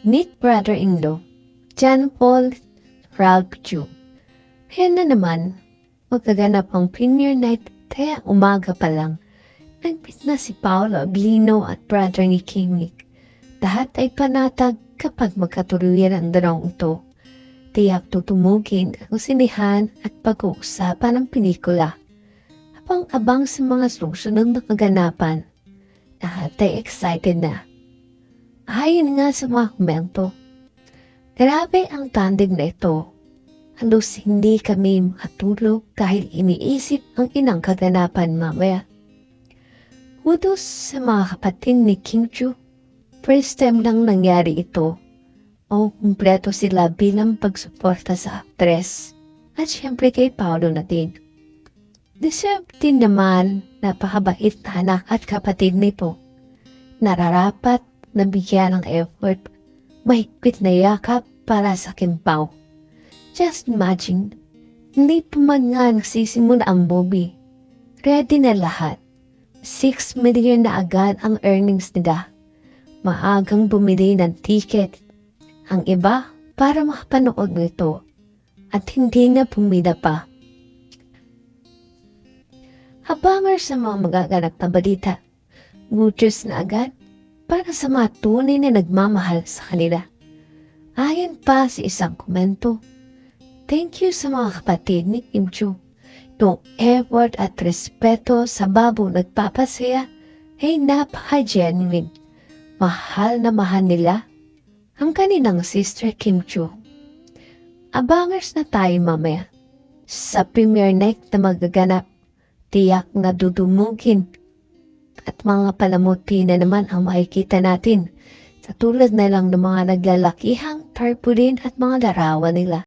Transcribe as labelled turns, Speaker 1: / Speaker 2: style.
Speaker 1: Meet brother-in-law, Paul Ralph Chu. Yan na naman, magkaganap ang premiere night kaya umaga pa lang. Nagpit na si Paolo Aglino at brother ni Kimik. Lahat ay panatag kapag magkatuluyan ang dalawang ito. Tiyak tutumugin ang sinihan at pag-uusapan ng pelikula. Abang-abang sa mga susunod na kaganapan. Lahat ay excited na. Ayon nga sa mga komento. Grabe ang tandem na ito. Halos hindi kami makatulog dahil iniisip ang inang kaganapan mamaya. Kudos sa mga kapatid ni King Chu. First time lang nangyari ito. O kumpleto sila bilang pagsuporta sa actress. At syempre kay Paolo na din. Deserve din naman napakabait na anak at kapatid nito. Nararapat na bigyan ng effort. Mahigpit na yakap para sa kimpaw. Just imagine, hindi pa man nga nagsisimula ang movie. Ready na lahat. 6 million na agad ang earnings nila. Maagang bumili ng ticket. Ang iba para makapanood nito. At hindi na pumila pa. Habanger sa mga magaganap na balita. Muchos na agad para sa mga tunay na nagmamahal sa kanila. Ayon pa sa isang komento, Thank you sa mga kapatid ni Kim Chu. Yung effort at respeto sa babo nagpapasaya ay napaka-genuine. Mahal na mahal nila ang kanilang sister Kim Chu. Abangers na tayo mamaya sa premiere night na magaganap. Tiyak na dudumugin at mga palamuti na naman ang makikita natin sa tulad na lang ng mga naglalakihang tarpaulin at mga larawan nila.